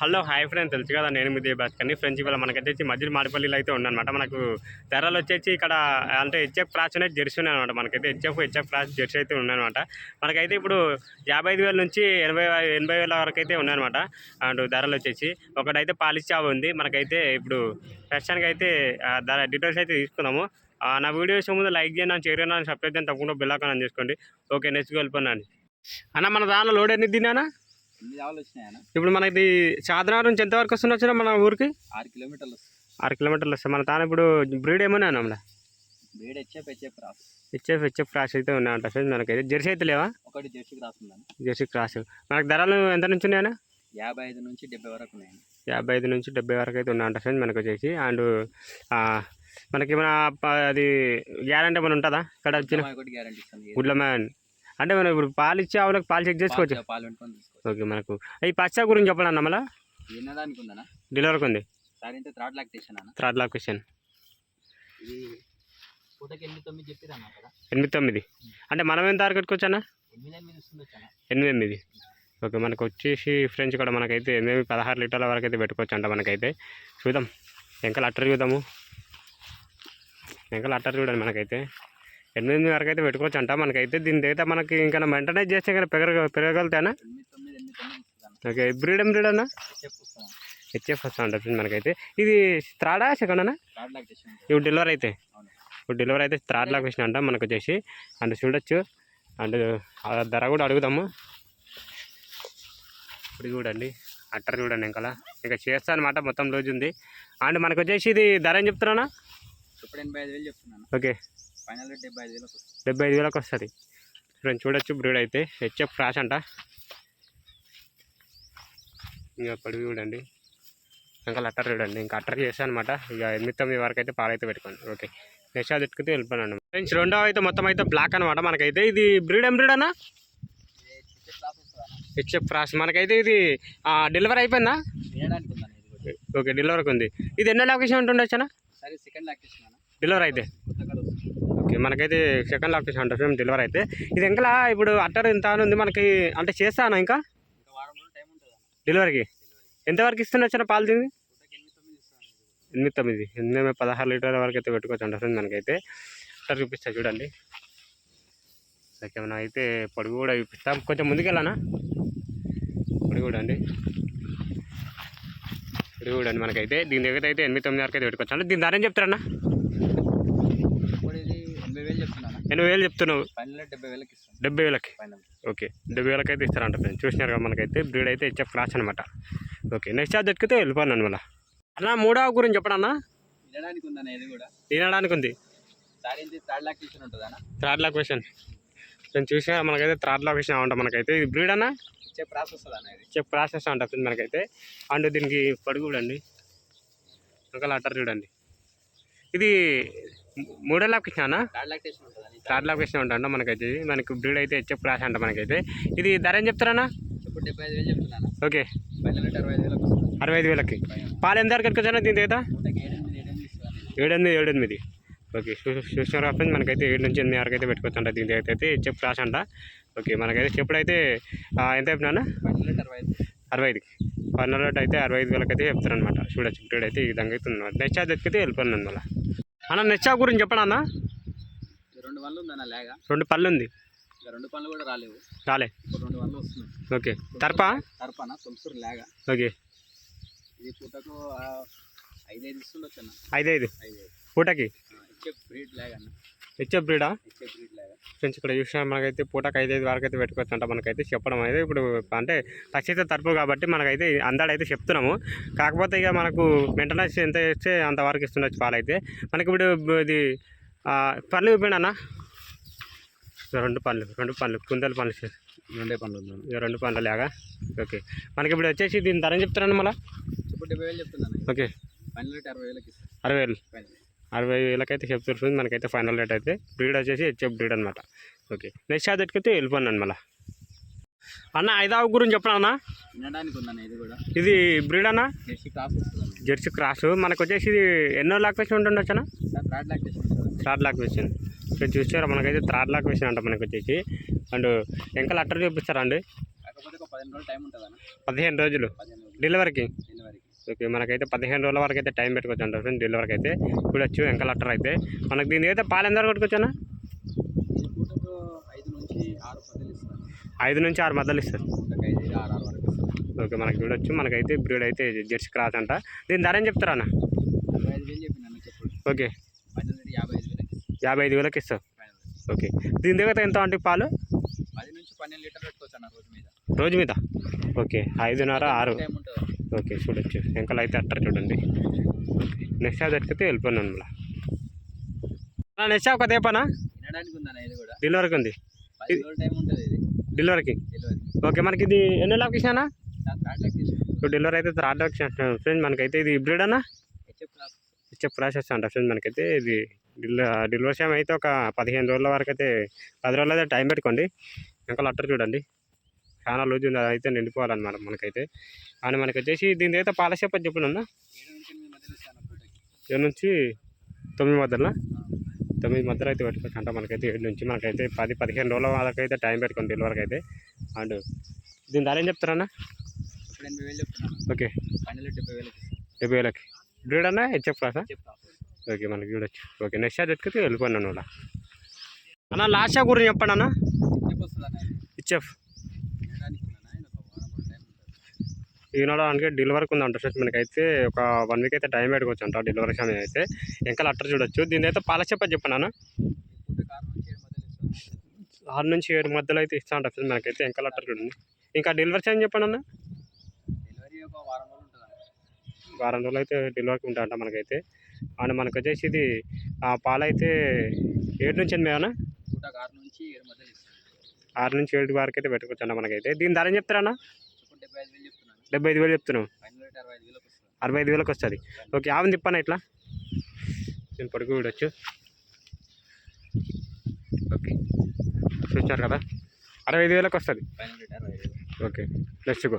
Hello hi friends తెలుసు కదా నేను మీ భాస్కర్ని ఫ్రెండ్స్ ఇవాళ మనకైతే మధ్యలో మధ్య మాడిపల్లిలో అయితే ఉందన్నమాట మనకు ధరలు వచ్చేసి ఇక్కడ అంటే హెచ్ఎఫ్ ప్రాచ్ అనేది జెర్సీ ఉన్నాయన్నమాట. మనకైతే హెచ్ఎఫ్ హెచ్ఎఫ్ ప్రాచ్ జెర్సీ అయితే ఉన్నాయన్నమాట. మనకైతే ఇప్పుడు యాభై ఐదు వేల నుంచి ఎనభై ఎనభై వేల వరకు అయితే ఉన్నాయన్నమాట. అండ్ ధరలు వచ్చేసి ఒకటైతే పాలిష్ చావు ఉంది. మనకైతే ఇప్పుడు ప్రస్తుతానికి అయితే ధర డీటెయిల్స్ అయితే తీసుకుందాము ఆ, నా వీడియోస్ ముందు లైక్ చేయండి షేర్ చేయండి సబ్స్క్రైబ్ చేయండి. తప్పకుండా బెల్ చేసుకోండి. ఓకే నెక్స్ట్ వెళ్ళిపోయినా అన్న మన దానిలో లోడ్ ఎన్ని తిన్నానా? ఇప్పుడు మనకి చాదనగర్ నుంచి ఎంతవరకు వస్తున్నా వచ్చినా మన ఊరికి? ఆరు కిలోమీటర్లు వస్తుంది. ఆరు కిలోమీటర్లు వస్తాయి మన తాను ఇప్పుడు బ్రీడ్ ఏమన్నా అన్న వేడి HF HF cross. HF HF cross అయితే ఉన్నాయంట ఫ్రెండ్స్ మనకైతే జెర్సీ అయితే లేవా? ఒకటి జెర్సీ క్రాస్ ఉందని జెర్సీ క్రాస్. మనకు ధరలు ఎంత నుంచి ఉన్నాయన్నా? యాభై ఐదు నుంచి డెబ్బై వరకు ఉన్నాయండి యాభై ఐదు నుంచి డెబ్బై వరకు అయితే ఉన్నాయంట ఫ్రెండ్స్ మనకు వచ్చేసి అండ్ మనకి మన అది గ్యారంటీ ఏమైనా ఉంటుందా? ఇక్కడ వచ్చిన గుడ్ల మ్యాన్ అంటే మనం ఇప్పుడు పాలు ఇచ్చి ఆవులకు పాలు చెక్ చేసుకోవచ్చు? పాలు- పాలు పెట్టుకొని తీసుకోవచ్చు. ఓకే మనకు. ఈ పచ్చ గురించి చెప్పండి అన్న మళ్ళీ? ఉంది. సార్ ఇంత థర్డ్ లాక్టేషన్ అన్న? థర్డ్ లొకేషన్ ఇది పూటకి ఎనిమిది తొమ్మిది చెప్పిరన్న అక్కడ ఎనిమిది తొమ్మిది. అంటే మనం ఎంత పెట్టుకోవచ్చు అన్న? ఎనిమిది ఎనిమిది వస్తుంది వచ్చాన ఎనిమిది ఎనిమిది. ఓకే మనకు వచ్చేసి ఫ్రెండ్స్ కూడా మనకైతే ఎనిమిది పదహారు లీటర్ల వరకు అయితే పెట్టుకోవచ్చు అంట మనకైతే. చూద్దాం. వెంకల అట్టర్ చూద్దాము. వెంకల అట్టర్ చూడండి మనకైతే. ఎనిమిది వరకు అయితే పెట్టుకోవచ్చు అంట మనకైతే. దీని అయితే మనకి ఇంకా వెంటనే చేస్తే కానీ పెరగ పెరగలుగుతానా ఓకే బ్రీడ్ బ్రీడ్ అన్న? హెచ్ఎఫ్ వస్తా ఫ్రెండ్ మనకైతే. ఇది త్రాడా సెకండ్ అన్న ఇప్పుడు డెలివరీ అయితే. ఇప్పుడు డెలివరీ అయితే థర్డ్ లాక్ వేసిన అంట మనకు వచ్చేసి. అండ్ చూడొచ్చు. అండ్ ధర కూడా అడుగుదాము. ఇప్పుడు చూడండి. అట్టర్ చూడండి ఇంకా ఇంకా చేస్తా అనమాట మొత్తం రోజు ఉంది. అండ్ మనకు వచ్చేసి ఇది ధర ఏం చెప్తున్నానా? ఇప్పుడు ఎనభై ఐదు వేలు చెప్తున్నాను. ఓకే. డెబ్బై ఐదు వేలకు వస్తుంది. ఫ్రెండ్స్ చూడొచ్చు బ్రీడ్ అయితే. హెచ్ఎఫ్ క్రాష్ అంట. ఇంకా పడివి చూడండి. ఇంకా అట్టర్ చూడండి. ఇంకా అట్టర్ చేస్తాను అనమాట ఇక ఎనిమిది తొమ్మిది వరకు అయితే పాలైతే పెట్టుకోండి. ఓకే. నెక్స్ట్ అది ఎత్తుకుతే వెళ్ళిపోయాను ఫ్రెండ్స్ రెండవ అయితే మొత్తం అయితే బ్లాక్ అనమాట మనకైతే. ఇది బ్రీడ్ ఏం బ్రీడ్ అన్న? హెచ్ఎఫ్ క్రాష్ మనకైతే ఇది డెలివరీ అయిపోయిందా? ఓకే డెలివరీకి ఉంది. ఇది ఎన్నో లొకేషన్ ఉంటుండొచ్చనా డెలివరీ అయితే. ఓకే మనకైతే సెకండ్ లొకేషన్ ఉంటుంది డెలివరీ అయితే. ఇది ఇంకా ఇప్పుడు అట్టర్ ఇంత అని ఉంది మనకి అంటే చేస్తానా ఇంకా? డెలివరీకి ఎంతవరకు ఇస్తుండొచ్చిన పాలు తింది ఎనిమిది తొమ్మిది. ఎనిమిది పదహారు లీటర్ల వరకు అయితే పెట్టుకోవచ్చు అంట ఫ్రెండ్ మనకైతే. అట్లా చూపిస్తా చూడండి. ఓకే మనం అయితే పొడుగు కూడా చూపిస్తాం. కొంచెం ముందుకెళ్ళానా? పొడుగు కూడా అండి. పొడుగు కూడా అండి మనకైతే. దీని దగ్గర అయితే ఎనిమిది తొమ్మిది వరకు అయితే పెట్టుకోవచ్చు. అంటే దీని ధర ఏం చెప్తారన్నా ఇప్పుడు ఇది ఎనభై వేలు ఎనభై వేలు చెప్తున్నావు. డెబ్బై వేలకి ఓకే డెబ్బై వేలకి? అయితే ఇస్తారంట ఫ్రెండ్స్. చూసినారు కదా మనకైతే బ్రీడ్ అయితే ఇచ్చే క్లాస్ అనమాట ఓకే నెక్స్ట్ ఛార్జ్ ఎక్కితే వెళ్ళిపోను అనమాట అన్న మూడవ గురించి చెప్పడన్నా తినడానికి ఉంది. థర్డ్ లొకేషన్ నేను చూసినా మనకైతే థర్డ్ లొకేషన్ అంట మనకైతే. ఇది బ్రీడ్ అన్న? ఇచ్చే ప్రాసెస్ అంట మనకైతే. అండ్ దీనికి పడుగు చూడండి. ఇంకా అట్టర్ చూడండి. ఇది మూడో లొకేషన్ అన్న థర్డ్ లొకేషన్ ఉంట మనకైతే. మనకి బ్రీడ్ అయితే చెప్ ప్రాసెస్ అంట మనకైతే. ఇది ధర ఏం చెప్తారన్నా? ఇప్పుడు ఓకే. అరవై ఐదు వేలకు పాలు ఎంత వరకు ఎట్టుకొచ్చానా దీని పూటకి ఏడెనిమిది ఏడెనిమిది. ఓకే చూ- చూసినారు కాబట్టి మనకైతే ఏడు నుంచి ఎనిమిది వరకు అయితే పెట్టుకోవచ్చు అంట దీని దగ్గర అయితే. చెప్పు రాసి అంట. ఓకే మనకైతే చెప్పుడైతే ఎంత చెప్పినా అరవై ఐదు. పన్నెండు అయితే అరవై ఐదు వేలకి అయితే చెప్తారనమాట చూడొచ్చు బ్రీడ్ అయితే ఈ విధంగా అయితే ఉందన్నమాట నెక్స్ట్ ఛార్జ్ ఎక్కితే వెళ్ళిపోయాను మళ్ళీ. అన్న నెక్స్ట్ ఛార్జ్ గురించి చెప్పండి అన్న? రెండు ఉందన్న లేగా? రెండు పళ్ళు ఉంది. రెండు పనులు కూడా రాలేవు. రాలే. రెండు వస్తున్నాయి. ఓకే. తర్పా? తర్పన? తొలసూరు లేగా. ఓకే. ఇది పూటకు ఐదైదు ఇస్తుండొచ్చు అన్న. ఐదైదు? పూటకి? బ్రీడ్ లేగా అన్న. హెచ్ఎఫ్ బ్రీడా? ఇచ్చే బ్రీడ్ లేగా. ఫ్రెండ్స్ ఇక్కడ చూసినా మనకైతే పూటకి ఐదు ఐదు వరకు అయితే పెట్టుకోవచ్చు అంట మనకైతే చెప్పడం అయితే ఇప్పుడు అంటే ఖచ్చితంగా తరపు కాబట్టి మనకైతే అందాడైతే చెప్తున్నాము. కాకపోతే ఇక మనకు మెయింటెనెన్స్ ఎంత చేస్తే అంతవరకు ఇస్తుండొచ్చు పాలైతే. మనకి ఇప్పుడు ఇది పళ్ళు చూపిండన్నా రెండు పళ్ళు రెండు పళ్ళు కుందల పళ్ళు చే- రెండే పనులు రెండు పళ్ళు లాగా ఓకే. మనకి ఇప్పుడు వచ్చేసి దీని ధర చెప్తారన్న మళ్ళీ? ఇప్పుడు డెబ్బై వేలు చెప్తున్నాను ఓకే. ఫైనల్ రేట్ అరవై వేలకి ఇస్తాను అరవై వేలు. అరవై వేలకైతే చెప్తుంది మనకైతే ఫైనల్ రేట్ అయితే బ్రీడ్ వచ్చేసి హెచ్ఎఫ్ బ్రీడ్ అనమాట ఓకే. నెక్స్ట్ ఛార్జ్ ఎట్టుకైతే వెళ్ళిపోయాను మళ్ళీ. అన్న ఐదావు గురించి చెప్పనా అన్న? ఇది బ్రీడ్ అన్న? జెర్సీ క్రాస్ అన్న. మనకు వచ్చేసి ఇది ఎన్నో లాక్ వేసి ఉంటుండొచ్చు అన్న? థర్డ్ వేసి ఇక్కడ చూసారా మనకైతే థర్డ్ లాక్ వేసిన అంట మనకు వచ్చేసి. అండ్ వెంకలు అట్టర్ చూపిస్తారా అండి పదిహేను రోజులు అన్న డెలివరీకి ఓకే మనకైతే పదిహేను రోజుల వరకు అయితే టైం పెట్టుకోవచ్చు అంటారు ఫ్రెండ్స్ డెలివరీకి అయితే. చూడొచ్చు వెంక లెటర్ అయితే. మనకి దీని అయితే పాలు ఎంత కొట్టుకోవచ్చానా ఈ పూటకు ఐదు నుంచి ఆరు మధ్యలో ఇస్తారు. ఓకే మనకి చూడొచ్చు. మనకైతే బ్రీడ్ అయితే జెర్సీ క్రాస్ అంట. దీని ధర ఏం చెప్తారా అన్న? ఓకే. యాభై ఐదు వేలకి యాభై ఐదు వేలకి ఇస్తావు. ఓకే. దీని దగ్గర ఎంత అంటే పాలు? పది నుంచి పన్నెండు లీటర్లు పెట్టుకోవచ్చు అన్న రోజు మీద. రోజు మీద ఓకే. ఐదున్నర ఆరు. ఓకే చూడొచ్చు. వెంకలు అయితే అట్టర్ చూడండి. నెక్స్ట్ షాప్ దొరికితే వెళ్ళిపోయినాను మళ్ళీ. నెక్స్ట్ షాప్ కదా పనా వినడానికి ఉందన్న ఇది కూడా. డెలివరీకి ఉంది. డెలివరీకి? డెలివరీ ఓకే మనకి ఇది ఎన్ని లాక్ ఇచ్చినా దాని కాంటాక్ట్ చేసి ఇప్పుడు డెలివరీ అయితే థర్డ్ లాక్ ఫ్రెండ్స్ మనకైతే ఇది బ్రీడ్ అన్నా? హెచ్ఎఫ్ ఇచ్చే ప్రాసెస్ అంట ఫ్రెండ్స్ మనకైతే ఇది. డెలివరీ డెలివరీ టైం అయితే ఒక పదిహేను రోజుల వరకు అయితే పది రోజులు అయితే టైం పెట్టుకోండి. ఇంకా లెటర్ చూడండి. చాలా రోజు ఉంది అయితే నిండిపోవాలన్నమాట మనకైతే. అండ్ మనకి వచ్చేసి దీని అయితే పాలసేపు అని చెప్పిన ఏడు నుంచి తొమ్మిది మధ్యలో? తొమ్మిది మధ్యలో అయితే పెట్టుకోవచ్చు అంట మనకైతే ఏడు నుంచి మనకైతే పది పదిహేను రోజుల వరకు అయితే టైం పెట్టుకోండి డెలివరీకి అయితే అండ్ దీని ధర ఏం చెప్తారన్నా? ఓకే. డెబ్బై వేలకి బ్రీడ్ అన్నా హెచ్ఎఫ్ క్లాసా ఓకే మనకి చూడొచ్చు. ఓకే నెక్స్ట్ షాట్ ఎత్తుకితే వెళ్ళిపోయినాను కూడా అన్న లాస్ట్ షా గురించి చెప్పండి అన్న. హెచ్ఎఫ్ వినడానికి ఉందన్న ఇది ఒక వారం రోజులు టైం ఉంటుంది అందుకే డెలివరీకి ఉంది అంటారు మనకైతే ఒక వన్ వీక్ అయితే టైం పెట్టుకోవచ్చు అంట డెలివరీ సమయం అయితే. ఇంకా లెటర్ చూడొచ్చు. దీని అయితే పాల చెప్పని చెప్పాను అన్న ఆరు నుంచి ఏడు మధ్యలో అయితే ఇస్తా అంట అంటారు మనకైతే ఇంకా లెటర్ చూడండి. ఇంకా డెలివరీ సమయం చెప్పండి అన్న వారం రోజులు వారం రోజులు అయితే డెలివరీకి ఉంటాయంట మనకైతే. అండ్ మనకు వచ్చేసి ఇది ఆ అయితే ఏడు నుంచి ఎనిమిది అన్న? ఆరు నుంచి ఏడు వరకు అయితే పెట్టుకోవచ్చు అన్న మనకైతే. దీని ధర ఏం చెప్తారన్న డెబ్బై ఐదు వేలు చెప్తున్నాను డెబ్బై ఐదు వేలు చెప్తున్నాం ఫైనల్ రేట్ అరవై ఐదు వేలకు వస్తుంది. ఓకే ఆమె తిప్పనా ఇట్లా? నేను పడుకు చూడొచ్చు. ఓకే చూసారు కదా? అరవై ఐదు వేలకు వస్తుంది. Okay next go